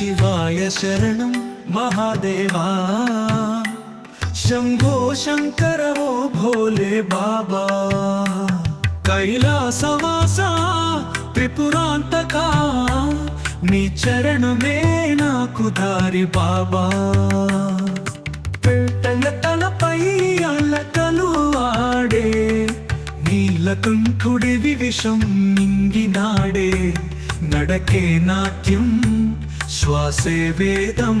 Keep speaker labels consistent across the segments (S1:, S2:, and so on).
S1: శివాయ శరణం మహాదేవా. శంభో శంకర ఓ భోలే బాబా. కైలాసవాస త్రిపురాంతకా. నీ చరణమే నాకు దారి బాబా. పెట్టల తలపై అలకలు ఆడే. నీలకంఠుడివి విషం మింగినాడే నడకే నాట్యం శ్వాసే వేదం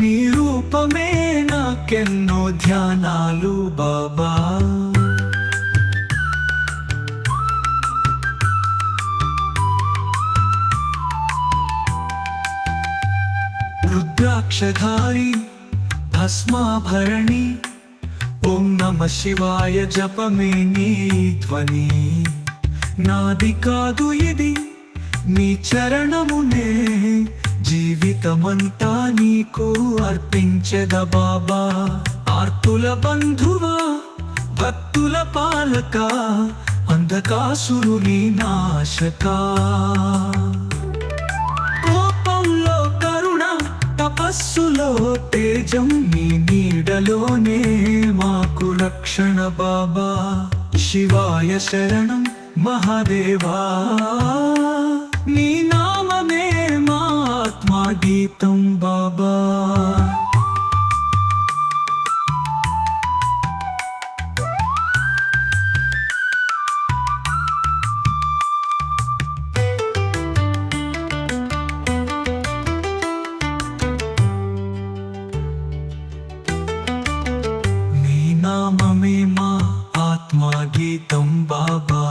S1: నీ రూపమే నాకెన్నో ధ్యానాలు బాబా. రుద్రాక్షధారి భస్మాభరణి ఓం నమ శివాయ జపమే నీ ధ్వని. నాది కాదు ఇది నీ చరణమునే. జీవితమంతా నీకు అర్పించద బాబా. ఆర్తుల బంధువా భక్తుల పాలక అంధకాసురుని నాశక. కోపంలో కరుణ తపస్సులో తేజం నీ నీడలోనే మాకు రక్షణ బాబా. శివాయ శరణం మహాదేవా నీ గీతం బాబా నీ నామమే మా ఆత్మా గీతం బాబా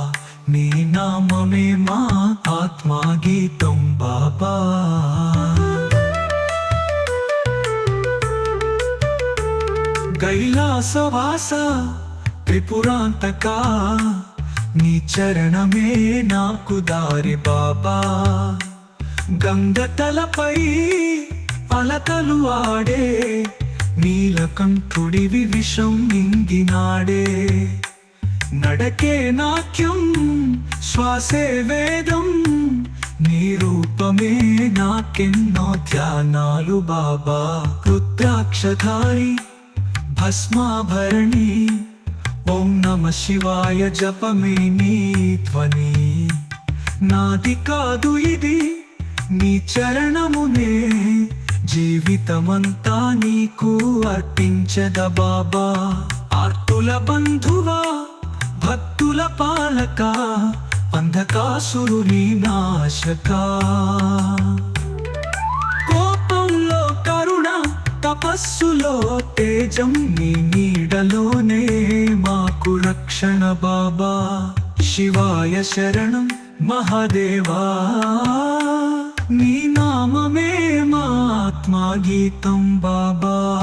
S1: నీ నామమే మా ఆత్మా గీతం బాబా కైలాసవాస త్రిపురాంతక. నీ చరణమే నాకు దారి బాబా. గంగ తలపై అలకలు ఆడే నీలకంఠుడివి విషం మింగినాడే. నడకే నాట్యం శ్వాసే వేదం నీ రూపమే నాకెన్నో ధ్యానాలు బాబా. రుద్రాక్షధారి భస్మాభరణి. ఓం నమ శివాయ జపమే నీ ధ్వని. నాది కాదు ఇది నీ చరణమునే. జీవితమంతా నీకు అర్పించద బాబా. ఆర్తుల బంధువా భక్తుల పాలక అంధకాసురుని నాశకా. తేజం నీ నీడలోనే మాకు రక్షణ బాబా. శివాయ శరణం మహాదేవా. నీ నామమే మా ఆత్మా గీతం బాబా.